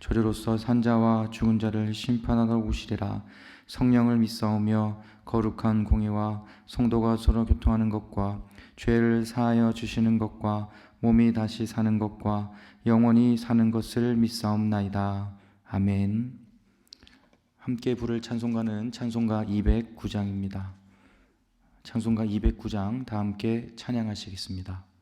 저리로서 산자와 죽은 자를 심판하러 오시리라 성령을 믿사오며 거룩한 공의와 성도가 서로 교통하는 것과 죄를 사하여 주시는 것과 몸이 다시 사는 것과 영원히 사는 것을 믿사옵나이다. 아멘. 함께 부를 찬송가는 찬송가 209장입니다. 찬송가 209장 다 함께 찬양하시겠습니다.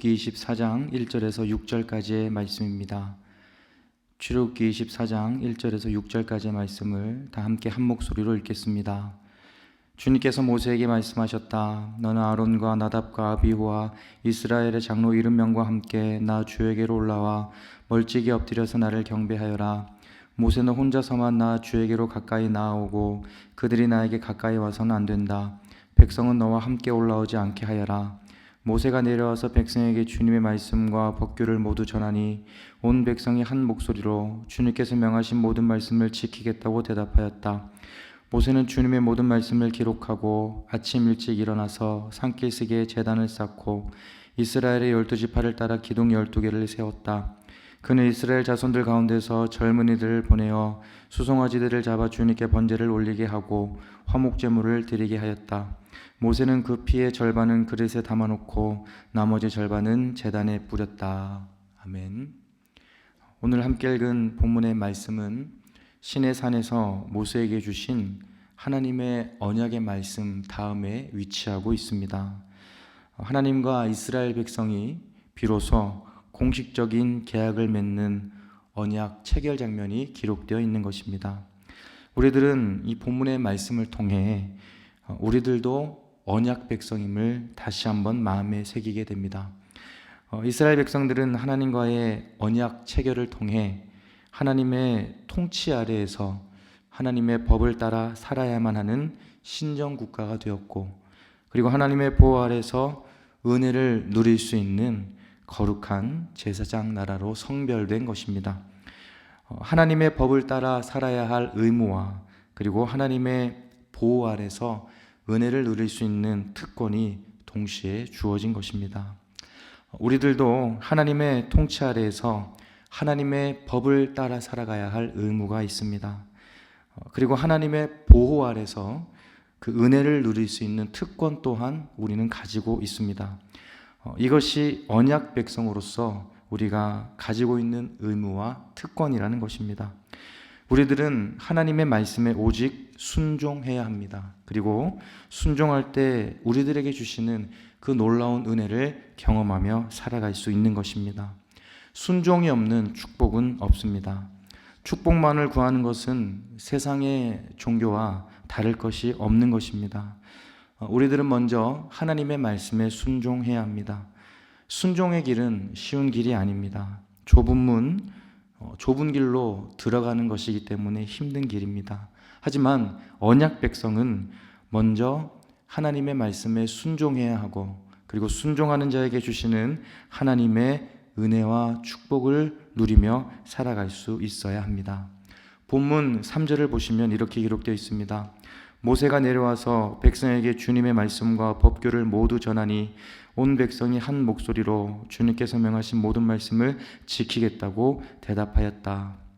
출애굽기 24장 1절에서 6절까지의 말씀입니다. 출애굽기 24장 1절에서 6절까지의 말씀을 다 함께 한 목소리로 읽겠습니다. 주님께서 모세에게 말씀하셨다. 너는 아론과 나답과 아비후와 이스라엘의 장로 일흔 명과 함께 나 주에게로 올라와 멀찍이 엎드려서 나를 경배하여라. 모세는 혼자서만 나 주에게로 가까이 나아오고 그들이 나에게 가까이 와서는 안 된다. 백성은 너와 함께 올라오지 않게 하여라. 모세가 내려와서 백성에게 주님의 말씀과 법규를 모두 전하니 온 백성이 한 목소리로 주님께서 명하신 모든 말씀을 지키겠다고 대답하였다. 모세는 주님의 모든 말씀을 기록하고 아침 일찍 일어나서 산길스기에 제단을 쌓고 이스라엘의 열두 지파를 따라 기둥 열두 개를 세웠다. 그는 이스라엘 자손들 가운데서 젊은이들을 보내어 수송아지들을 잡아 주님께 번제를 올리게 하고 화목 제물을 드리게 하였다. 모세는 그 피의 절반은 그릇에 담아놓고 나머지 절반은 제단에 뿌렸다. 아멘. 오늘 함께 읽은 본문의 말씀은 신의 산에서 모세에게 주신 하나님의 언약의 말씀 다음에 위치하고 있습니다. 하나님과 이스라엘 백성이 비로소 공식적인 계약을 맺는 언약 체결 장면이 기록되어 있는 것입니다. 우리들은 이 본문의 말씀을 통해 어, 우리들도 언약 백성임을 다시 한번 마음에 새기게 됩니다. 어, 이스라엘 백성들은 하나님과의 언약 체결을 통해 하나님의 통치 아래에서 하나님의 법을 따라 살아야만 하는 신정 국가가 되었고 그리고 하나님의 보호 아래서 은혜를 누릴 수 있는 거룩한 제사장 나라로 성별된 것입니다. 어, 하나님의 법을 따라 살아야 할 의무와 그리고 하나님의 보호 아래서 은혜를 누릴 수 있는 특권이 동시에 주어진 것입니다. 우리들도 하나님의 통치 아래에서 하나님의 법을 따라 살아가야 할 의무가 있습니다. 어, 그리고 하나님의 보호 아래서 그 은혜를 누릴 수 있는 특권 또한 우리는 가지고 있습니다. 어, 이것이 언약 백성으로서 우리가 가지고 있는 의무와 특권이라는 것입니다. 우리들은 하나님의 말씀에 오직 순종해야 합니다. 그리고 순종할 때 우리들에게 주시는 그 놀라운 은혜를 경험하며 살아갈 수 있는 것입니다. 순종이 없는 축복은 없습니다. 축복만을 구하는 것은 세상의 종교와 다를 것이 없는 것입니다. 어, 우리들은 먼저 하나님의 말씀에 순종해야 합니다. 순종의 길은 쉬운 길이 아닙니다. 좁은 문, 어, 좁은 길로 들어가는 것이기 때문에 힘든 길입니다. 하지만 언약 백성은 먼저 하나님의 말씀에 순종해야 하고 그리고 순종하는 자에게 주시는 하나님의 은혜와 축복을 누리며 살아갈 수 있어야 합니다. 본문 3절을 보시면 이렇게 기록되어 있습니다. 모세가 내려와서 백성에게 주님의 말씀과 법규를 모두 전하니 온 백성이 한 목소리로 주님께서 명하신 모든 말씀을 지키겠다고 대답하였다.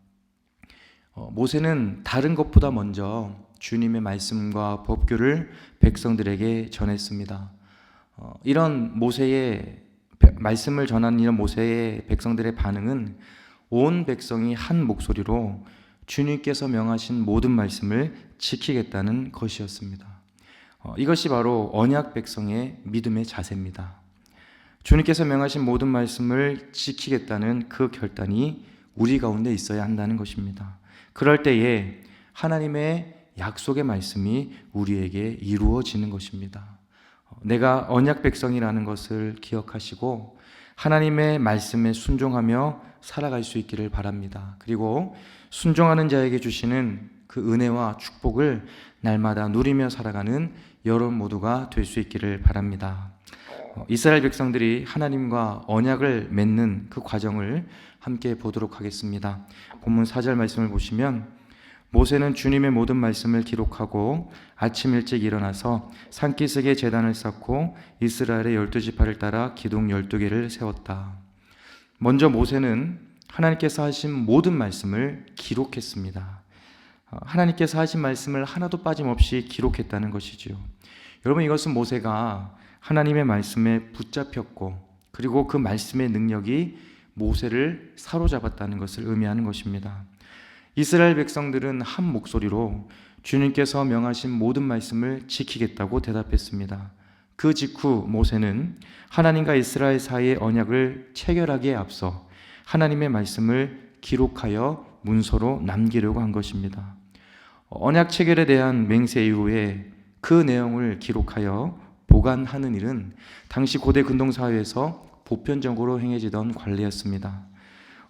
어, 모세는 다른 것보다 먼저 주님의 말씀과 법규를 백성들에게 전했습니다. 어, 이런 모세의 배- 말씀을 전하는 이런 모세의 백성들의 반응은 온 백성이 한 목소리로 주님께서 명하신 모든 말씀을 지키겠다는 것이었습니다. 어, 이것이 바로 언약 백성의 믿음의 자세입니다. 주님께서 명하신 모든 말씀을 지키겠다는 그 결단이 우리 가운데 있어야 한다는 것입니다. 그럴 때에 하나님의 약속의 말씀이 우리에게 이루어지는 것입니다. 어, 내가 언약 백성이라는 것을 기억하시고 하나님의 말씀에 순종하며 살아갈 수 있기를 바랍니다. 그리고 순종하는 자에게 주시는 그 은혜와 축복을 날마다 누리며 살아가는 여러분 모두가 될 수 있기를 바랍니다. 어, 이스라엘 백성들이 하나님과 언약을 맺는 그 과정을 함께 보도록 하겠습니다. 본문 4절 말씀을 보시면 모세는 주님의 모든 말씀을 기록하고 아침 일찍 일어나서 산기슭에 제단을 쌓고 이스라엘의 열두 지파를 따라 기둥 열두 개를 세웠다. 먼저 모세는 하나님께서 하신 모든 말씀을 기록했습니다. 어, 하나님께서 하신 말씀을 하나도 빠짐없이 기록했다는 것이지요. 여러분 이것은 모세가 하나님의 말씀에 붙잡혔고 그리고 그 말씀의 능력이 모세를 사로잡았다는 것을 의미하는 것입니다. 이스라엘 백성들은 한 목소리로 주님께서 명하신 모든 말씀을 지키겠다고 대답했습니다. 그 직후 모세는 하나님과 이스라엘 사이의 언약을 체결하기에 앞서 하나님의 말씀을 기록하여 문서로 남기려고 한 것입니다. 언약 체결에 대한 맹세 이후에 그 내용을 기록하여 보관하는 일은 당시 고대 근동 사회에서 보편적으로 행해지던 관례였습니다.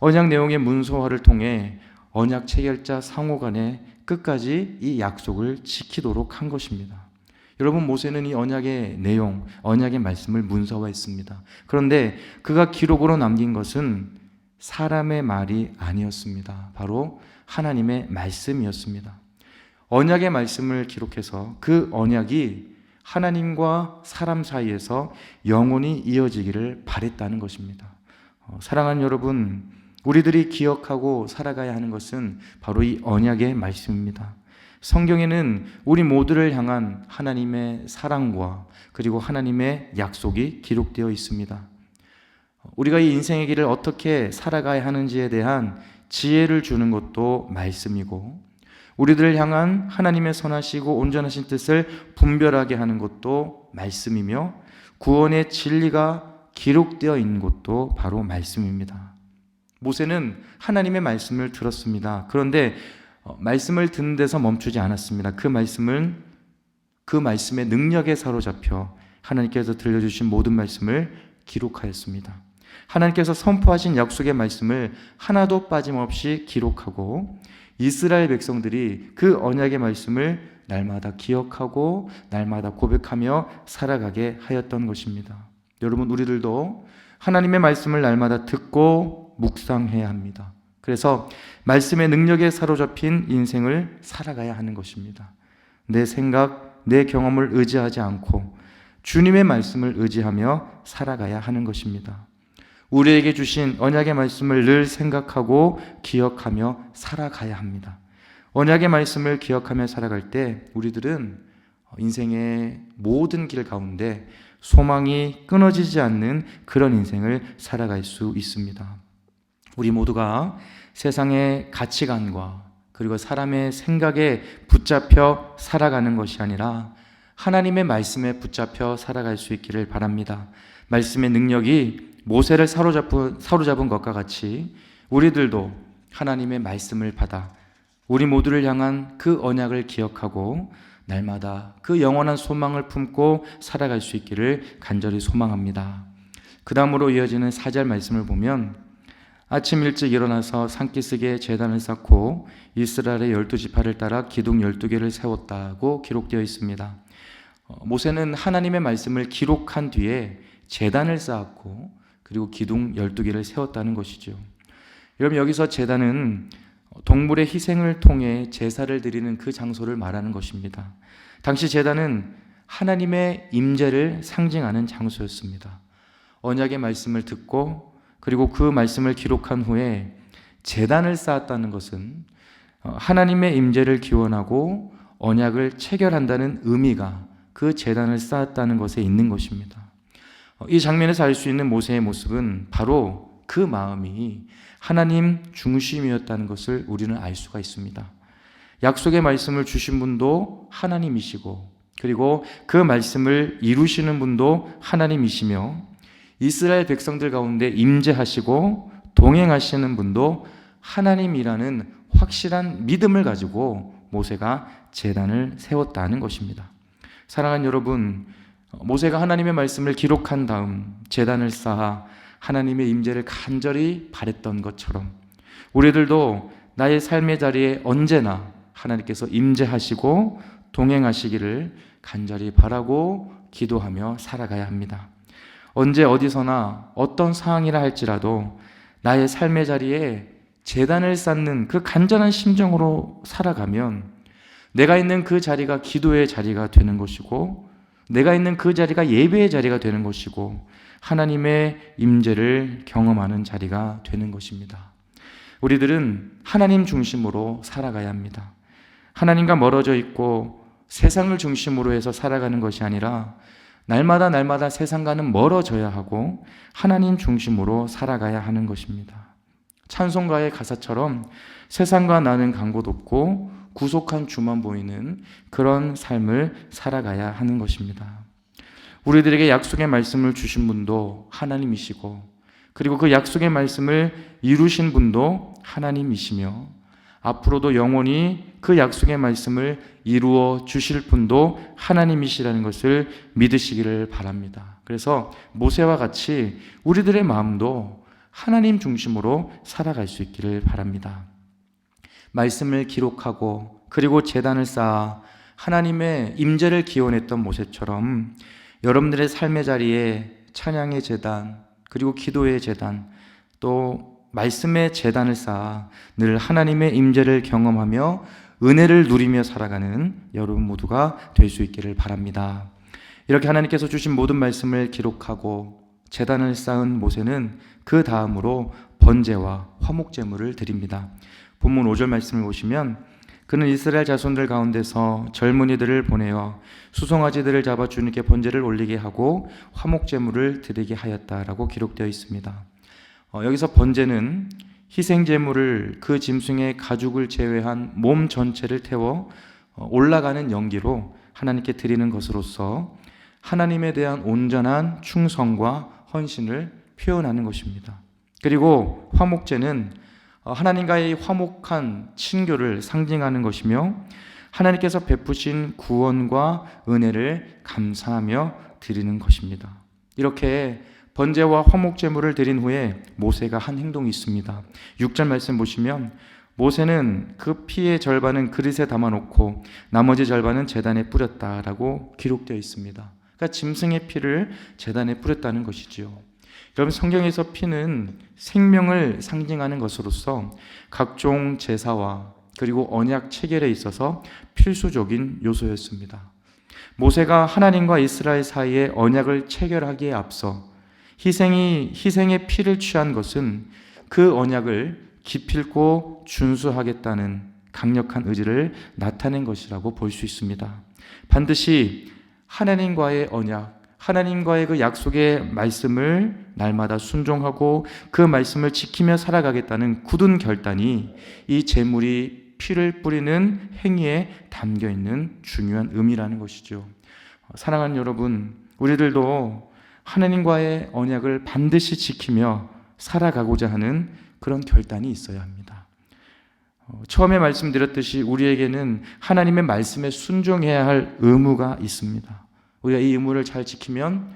언약 내용의 문서화를 통해 언약 체결자 상호 간에 끝까지 이 약속을 지키도록 한 것입니다. 여러분 모세는 이 언약의 내용, 언약의 말씀을 문서화했습니다. 그런데 그가 기록으로 남긴 것은 사람의 말이 아니었습니다. 바로 하나님의 말씀이었습니다. 언약의 말씀을 기록해서 그 언약이 하나님과 사람 사이에서 영원히 이어지기를 바랬다는 것입니다. 어, 사랑하는 여러분, 우리들이 기억하고 살아가야 하는 것은 바로 이 언약의 말씀입니다. 성경에는 우리 모두를 향한 하나님의 사랑과 그리고 하나님의 약속이 기록되어 있습니다. 우리가 이 인생의 길을 어떻게 살아가야 하는지에 대한 지혜를 주는 것도 말씀이고 우리들을 향한 하나님의 선하시고 온전하신 뜻을 분별하게 하는 것도 말씀이며 구원의 진리가 기록되어 있는 것도 바로 말씀입니다. 모세는 하나님의 말씀을 들었습니다. 그런데 어, 말씀을 듣는 데서 멈추지 않았습니다. 그 말씀은 그 말씀의 능력에 사로잡혀 하나님께서 들려주신 모든 말씀을 기록하였습니다. 하나님께서 선포하신 약속의 말씀을 하나도 빠짐없이 기록하고 이스라엘 백성들이 그 언약의 말씀을 날마다 기억하고 날마다 고백하며 살아가게 하였던 것입니다. 여러분 우리들도 하나님의 말씀을 날마다 듣고 묵상해야 합니다. 그래서 말씀의 능력에 사로잡힌 인생을 살아가야 하는 것입니다. 내 생각, 내 경험을 의지하지 않고 주님의 말씀을 의지하며 살아가야 하는 것입니다. 우리에게 주신 언약의 말씀을 늘 생각하고 기억하며 살아가야 합니다. 언약의 말씀을 기억하며 살아갈 때 우리들은 인생의 모든 길 가운데 소망이 끊어지지 않는 그런 인생을 살아갈 수 있습니다. 우리 모두가 세상의 가치관과 그리고 사람의 생각에 붙잡혀 살아가는 것이 아니라 하나님의 말씀에 붙잡혀 살아갈 수 있기를 바랍니다. 말씀의 능력이 모세를 사로잡은, 사로잡은 것과 같이 우리들도 하나님의 말씀을 받아 우리 모두를 향한 그 언약을 기억하고 날마다 그 영원한 소망을 품고 살아갈 수 있기를 간절히 소망합니다. 그 다음으로 이어지는 사절 말씀을 보면 아침 일찍 일어나서 산기슭에 재단을 쌓고 이스라엘의 열두 지파를 따라 기둥 열두 개를 세웠다고 기록되어 있습니다. 어, 모세는 하나님의 말씀을 기록한 뒤에 재단을 쌓았고 그리고 기둥 열두 개를 세웠다는 것이죠. 여러분 여기서 재단은 동물의 희생을 통해 제사를 드리는 그 장소를 말하는 것입니다. 당시 제단은 하나님의 임재를 상징하는 장소였습니다. 언약의 말씀을 듣고 그리고 그 말씀을 기록한 후에 제단을 쌓았다는 것은 어, 하나님의 임재를 기원하고 언약을 체결한다는 의미가 그 제단을 쌓았다는 것에 있는 것입니다. 어, 이 장면에서 알 수 있는 모세의 모습은 바로 그 마음이 하나님 중심이었다는 것을 우리는 알 수가 있습니다. 약속의 말씀을 주신 분도 하나님이시고 그리고 그 말씀을 이루시는 분도 하나님이시며 이스라엘 백성들 가운데 임재하시고 동행하시는 분도 하나님이라는 확실한 믿음을 가지고 모세가 재단을 세웠다는 것입니다. 사랑하는 여러분, 모세가 하나님의 말씀을 기록한 다음 재단을 쌓아 하나님의 임재를 간절히 바랬던 것처럼 우리들도 나의 삶의 자리에 언제나 하나님께서 임재하시고 동행하시기를 간절히 바라고 기도하며 살아가야 합니다. 언제 어디서나 어떤 상황이라 할지라도 나의 삶의 자리에 재단을 쌓는 그 간절한 심정으로 살아가면 내가 있는 그 자리가 기도의 자리가 되는 것이고 내가 있는 그 자리가 예배의 자리가 되는 것이고 하나님의 임재를 경험하는 자리가 되는 것입니다. 우리들은 하나님 중심으로 살아가야 합니다. 하나님과 멀어져 있고 세상을 중심으로 해서 살아가는 것이 아니라 날마다 날마다 세상과는 멀어져야 하고 하나님 중심으로 살아가야 하는 것입니다. 찬송가의 가사처럼 세상과 나는 간곳 없고 구속한 주만 보이는 그런 삶을 살아가야 하는 것입니다. 우리들에게 약속의 말씀을 주신 분도 하나님이시고 그리고 그 약속의 말씀을 이루신 분도 하나님이시며 앞으로도 영원히 그 약속의 말씀을 이루어 주실 분도 하나님이시라는 것을 믿으시기를 바랍니다. 그래서 모세와 같이 우리들의 마음도 하나님 중심으로 살아갈 수 있기를 바랍니다. 말씀을 기록하고 그리고 재단을 쌓아 하나님의 임재를 기원했던 모세처럼 여러분들의 삶의 자리에 찬양의 재단 그리고 기도의 재단 또 말씀의 재단을 쌓아 늘 하나님의 임재를 경험하며 은혜를 누리며 살아가는 여러분 모두가 될 수 있기를 바랍니다. 이렇게 하나님께서 주신 모든 말씀을 기록하고 재단을 쌓은 모세는 그 다음으로 번제와 화목 제물을 드립니다. 본문 5절 말씀을 보시면 그는 이스라엘 자손들 가운데서 젊은이들을 보내어 수송아지들을 잡아 주님께 번제를 올리게 하고 화목 제물을 드리게 하였다라고 기록되어 있습니다. 어, 여기서 번제는 희생 제물을 그 짐승의 가죽을 제외한 몸 전체를 태워 어, 올라가는 연기로 하나님께 드리는 것으로서 하나님에 대한 온전한 충성과 헌신을 표현하는 것입니다. 그리고 화목제는 어, 하나님과의 화목한 친교를 상징하는 것이며 하나님께서 베푸신 구원과 은혜를 감사하며 드리는 것입니다. 이렇게 번제와 화목 제물을 드린 후에 모세가 한 행동이 있습니다. 6절 말씀 보시면 모세는 그 피의 절반은 그릇에 담아 놓고 나머지 절반은 제단에 뿌렸다라고 기록되어 있습니다. 그러니까 짐승의 피를 제단에 뿌렸다는 것이지요. 여러분 성경에서 피는 생명을 상징하는 것으로서 각종 제사와 그리고 언약 체결에 있어서 필수적인 요소였습니다. 모세가 하나님과 이스라엘 사이에 언약을 체결하기에 앞서 희생이 희생의 피를 취한 것은 그 언약을 기필코 준수하겠다는 강력한 의지를 나타낸 것이라고 볼 수 있습니다. 반드시 하나님과의 언약, 하나님과의 그 약속의 말씀을 날마다 순종하고 그 말씀을 지키며 살아가겠다는 굳은 결단이 이 제물이 피를 뿌리는 행위에 담겨 있는 중요한 의미라는 것이죠. 사랑하는 여러분, 우리들도 하나님과의 언약을 반드시 지키며 살아가고자 하는 그런 결단이 있어야 합니다. 어, 처음에 말씀드렸듯이 우리에게는 하나님의 말씀에 순종해야 할 의무가 있습니다. 우리가 이 의무를 잘 지키면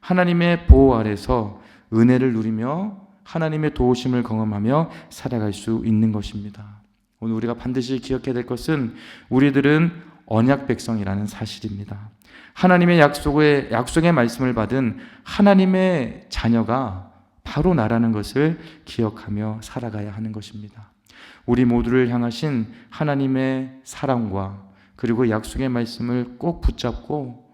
하나님의 보호 아래서 은혜를 누리며 하나님의 도우심을 경험하며 살아갈 수 있는 것입니다. 오늘 우리가 반드시 기억해야 될 것은 우리들은 언약 백성이라는 사실입니다. 하나님의 약속의 약속의 말씀을 받은 하나님의 자녀가 바로 나라는 것을 기억하며 살아가야 하는 것입니다. 우리 모두를 향하신 하나님의 사랑과 그리고 약속의 말씀을 꼭 붙잡고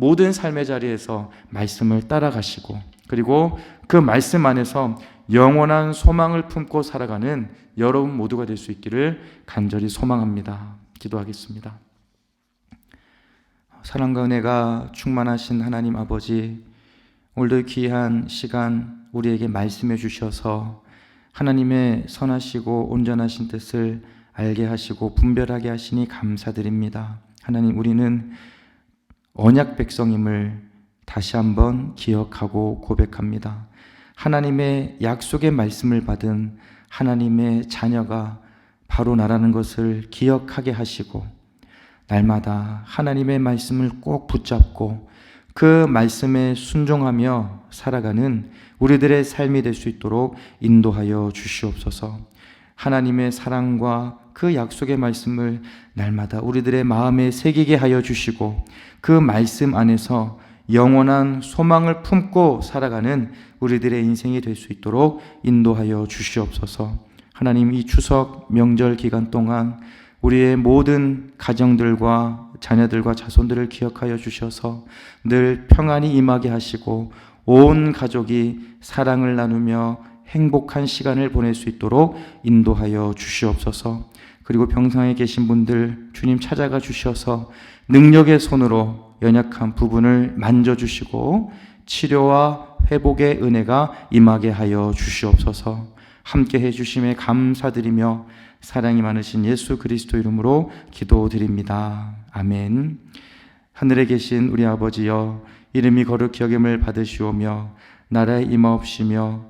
모든 삶의 자리에서 말씀을 따라가시고 그리고 그 말씀 안에서 영원한 소망을 품고 살아가는 여러분 모두가 될 수 있기를 간절히 소망합니다. 기도하겠습니다. 사랑과 은혜가 충만하신 하나님 아버지, 오늘도 귀한 시간 우리에게 말씀해 주셔서 하나님의 선하시고 온전하신 뜻을 알게 하시고 분별하게 하시니 감사드립니다. 하나님, 우리는 언약 백성임을 다시 한번 기억하고 고백합니다. 하나님의 약속의 말씀을 받은 하나님의 자녀가 바로 나라는 것을 기억하게 하시고 날마다 하나님의 말씀을 꼭 붙잡고 그 말씀에 순종하며 살아가는 우리들의 삶이 될 수 있도록 인도하여 주시옵소서. 하나님의 사랑과 그 약속의 말씀을 날마다 우리들의 마음에 새기게 하여 주시고 그 말씀 안에서 영원한 소망을 품고 살아가는 우리들의 인생이 될 수 있도록 인도하여 주시옵소서. 하나님 이 추석 명절 기간 동안 우리의 모든 가정들과 자녀들과 자손들을 기억하여 주셔서 늘 평안히 임하게 하시고 온 가족이 사랑을 나누며 행복한 시간을 보낼 수 있도록 인도하여 주시옵소서. 그리고 병상에 계신 분들 주님 찾아가 주셔서 능력의 손으로 연약한 부분을 만져 주시고 치료와 회복의 은혜가 임하게 하여 주시옵소서. 함께 해 주심에 감사드리며 사랑이 많으신 예수 그리스도 이름으로 기도드립니다. 아멘. 하늘에 계신 우리 아버지여 이름이 거룩히 여김을 받으시오며 나라에 임하옵시며